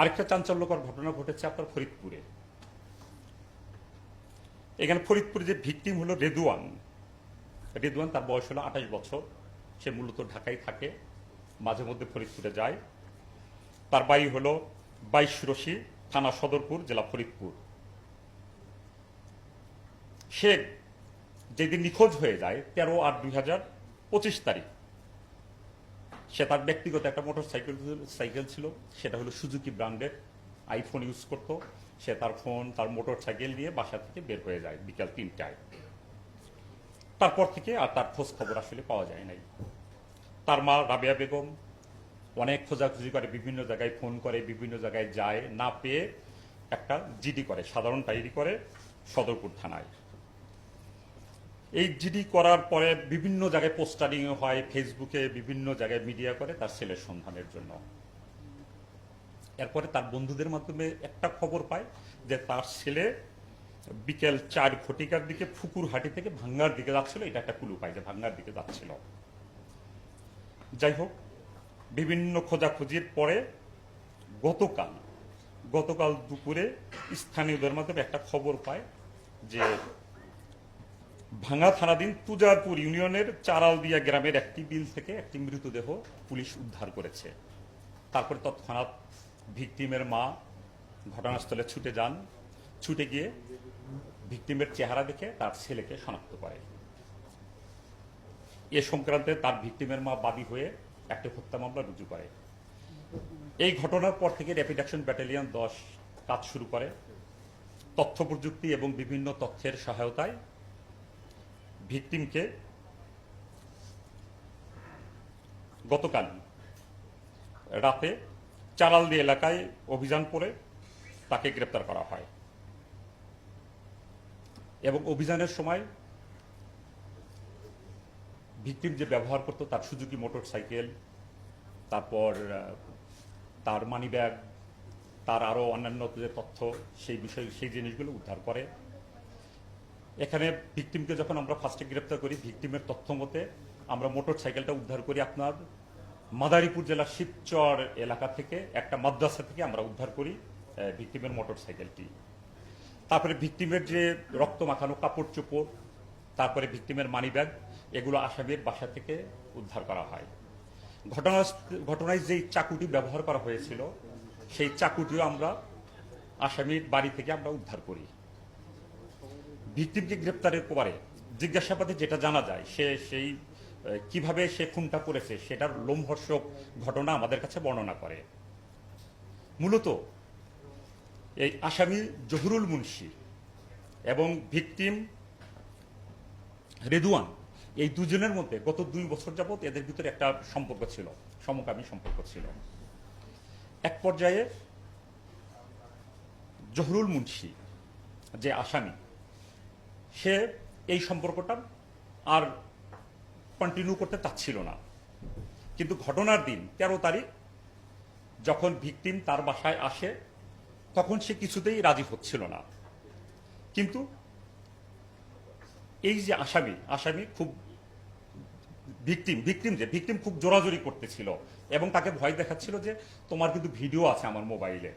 আরেকটা চাঞ্চল্যকর ঘটনা ঘটেছে আপনার ফরিদপুরে। এখানে ফরিদপুরে যে ভিকটিম হলো রেদুয়ান রেদুয়ান তার বয়স হলো আঠাশ বছর, সে মূলত ঢাকায় থাকে, মাঝে মধ্যে ফরিদপুরে যায়। তার বাড়ি হলো বাইশ রশি থানা সদরপুর, জেলা ফরিদপুর। সে যেদিন নিখোঁজ হয়ে যায়, তেরো আট দুই হাজার পঁচিশ তারিখ সে তার ব্যক্তিগত একটা মোটর সাইকেল সাইকেল ছিল। সেটা হলো সুজুকি ব্র্যান্ডের আইফোন ইউজ করতো। সে তার ফোন তার মোটর সাইকেল নিয়ে বাসা থেকে বের হয়ে যায় বিকাল তিনটায়। তারপর থেকে আর তার খোঁজ খবর আসলে পাওয়া যায় নাই। তার মা রাবিয়া বেগম অনেক খোঁজাখুঁজি করে, বিভিন্ন জায়গায় ফোন করে, বিভিন্ন জায়গায় যায়, না পেয়ে একটা জিডি করে, সাধারণ ডায়েরি করে সদরপুর থানায়। এই জিডি করার পরে বিভিন্ন জায়গায় পোস্টারিং হয় ফেসবুকে বিভিন্ন জায়গায় মিডিয়া করে তার ছেলের সন্ধানের জন্য। এরপরে তার বন্ধুদের মাধ্যমে একটা খবর পায় যে তার ছেলে বিকেল চার ঘটিকার দিকে ফুকুরহাটি থেকে ভাঙ্গার দিকে যাচ্ছিল। এটা একটা কুলু পায় যে ভাঙ্গার দিকে যাচ্ছিল। যাই হোক, বিভিন্ন খোঁজাখুঁজির পরে গতকাল গতকাল দুপুরে স্থানীয়দের মাধ্যমে একটা খবর পায় যে ভাঙা থানাধীন তুজারপুর ইউনিয়নের চারালদিয়া গ্রামের একটি বিল থেকে একটি মৃতদেহ পুলিশ উদ্ধার করেছে। তারপরে তৎক্ষণাৎ ভিকটিমের মা ঘটনাস্থলে ছুটে যান। ছুটে গিয়ে ভিকটিমের চেহারা দেখে তার ছেলেকে শনাক্ত করে। এ সংক্রান্তে তার ভিকটিমের মা বাদী হয়ে একটি হত্যা মামলা রুজু করে। এই ঘটনার পর থেকে র্যাপিড অ্যাকশন ব্যাটালিয়ন দশ কাজ শুরু করে। তথ্য প্রযুক্তি এবং বিভিন্ন তথ্যের সহায়তায় ভিকটিমকে গতকাল রাতে চারালদি এলাকায় অভিযান করে তাকে গ্রেপ্তার করা হয়। এবং অভিযানের সময় ভিকটিম যে ব্যবহার করতো, তার সুজুকি মোটর সাইকেল, তারপর তার মানি ব্যাগ তার আরও অন্যান্য যে তথ্য, সেই বিষয়, সেই জিনিসগুলো উদ্ধার করে। এখানে ভিকটিমকে যখন আমরা ফার্স্টে গ্রেপ্তার করি, ভিকটিমের তথ্য মতে আমরা মোটর সাইকেলটা উদ্ধার করি আপনার মাদারীপুর জেলার শিবচর এলাকা থেকে, একটা মাদ্রাসা থেকে আমরা উদ্ধার করি ভিকটিমের মোটর সাইকেলটি তারপরে ভিকটিমের যে রক্ত মাখানো কাপড় চোপড় তারপরে ভিকটিমের মানি ব্যাগ এগুলো আসামির বাসা থেকে উদ্ধার করা হয়। ঘটনা ঘটনায় যেই চাকুটি ব্যবহার করা হয়েছিল, সেই চাকুটিও আমরা আসামির বাড়ি থেকে আমরা উদ্ধার করি। ভিকটিমকে গ্রেপ্তারের পরে জিজ্ঞাসাবাদে যেটা জানা যায়, সে সেই কীভাবে সে খুনটা করেছে সেটার লোমহর্ষক ঘটনা আমাদের কাছে বর্ণনা করে। মূলত এই আসামি জহুরুল মুন্সি এবং ভিকটিম রেদুয়ান এই দুজনের মধ্যে গত দুই বছর যাবৎ এদের ভিতরে একটা সম্পর্ক ছিল, সমকামী সম্পর্ক ছিল। এক পর্যায়ে জহুরুল মুন্সি, যে আসামি সে এই সম্পর্কটা আর কন্টিনিউ করতে চাচ্ছিল না। কিন্তু ঘটনার দিন, তেরো তারিখ, যখন ভিকটিম তার বাসায় আসে, তখন সে কিছুতেই রাজি হচ্ছিল না। কিন্তু এই যে আসামি আসামি খুব ভিকটিম ভিকটিম যে, ভিকটিম খুব জোরাজোরি করতেছিল এবং তাকে ভয় দেখাচ্ছিল যে, তোমার কিন্তু ভিডিও আছে আমার মোবাইলে,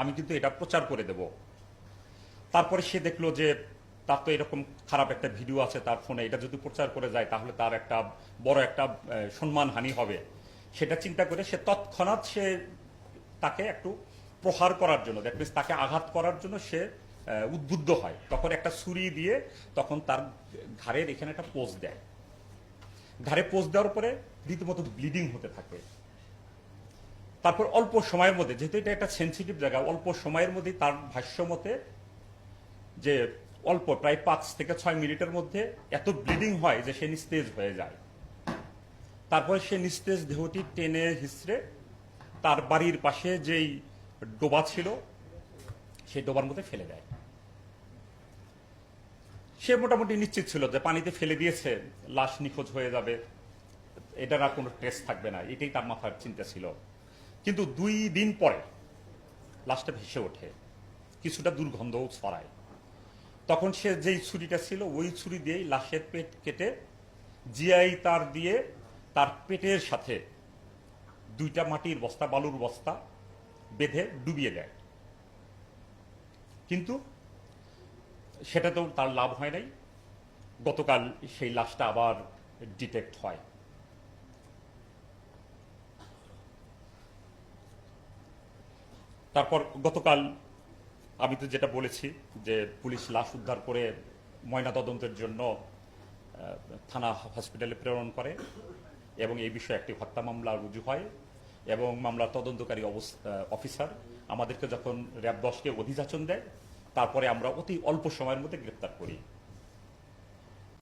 আমি কিন্তু এটা প্রচার করে দেব। তারপরে সে দেখল যে তার তো এরকম খারাপ একটা ভিডিও আছে তার ফোনে, এটা যদি প্রচার করে যায় তাহলে তার একটা বড় একটা সম্মানহানি হবে। সেটা চিন্তা করে সে তৎক্ষণাৎ সে তাকে একটু প্রহার করার জন্য দ্যাট মিনস তাকে আঘাত করার জন্য সে উদ্বুদ্ধ হয়। তখন একটা ছুরি দিয়ে তখন তার ঘাড়ের এখানে একটা পোজ দেয়। ঘাড়ে পোজ দেওয়ার পরে রীতিমতো ব্লিডিং হতে থাকে। তারপর অল্প সময়ের মধ্যে, যেহেতু এটা একটা সেন্সিটিভ জায়গা, অল্প সময়ের মধ্যে তার ভাষ্য মতে যে অল্প, প্রায় পাঁচ থেকে ছয় মিনিটের মধ্যে এত ব্লিডিং হয় যে সে নিস্তেজ হয়ে যায়। তারপর সে নিস্তেজ দেহটি টেনে হিসড়ে তার বাড়ির পাশে যেই ডোবা ছিল, সেই ডোবার মধ্যে ফেলে দেয়। সে মোটামুটি নিশ্চিত ছিল যে পানিতে ফেলে দিয়েছে, লাশ নিখোঁজ হয়ে যাবে। এটার আর কোনো টেস্ট থাকবে না, এটাই তার মাথার চিন্তা ছিল। কিন্তু দুই দিন পরে লাশটা ভেসে ওঠে, কিছুটা দুর্গন্ধও ছড়ায়। তখন সে যেই ছুরিটা ছিল, ওই ছুরি দিয়েই লাশের পেট কেটে জিআই তার দিয়ে তার পেটের সাথে দুইটা মাটির বস্তা, বালুর বস্তা বেঁধে ডুবিয়ে দেয়। কিন্তু সেটা তো তার লাভ হয় নাই। গতকাল সেই লাশটা আবার ডিটেক্ট হয়। তারপর গতকাল আমি তো যেটা বলেছি যে পুলিশ লাশ উদ্ধার করে ময়না তদন্তের জন্য থানা হসপিটালে প্রেরণ করে এবং এই বিষয়ে একটি হত্যা মামলা রুজু হয় এবং মামলার তদন্তকারী অফিসার আমাদেরকে যখন র্যাব দশকে অধিযাচন দেয়, তারপরে আমরা অতি অল্প সময়ের মধ্যে গ্রেপ্তার করি।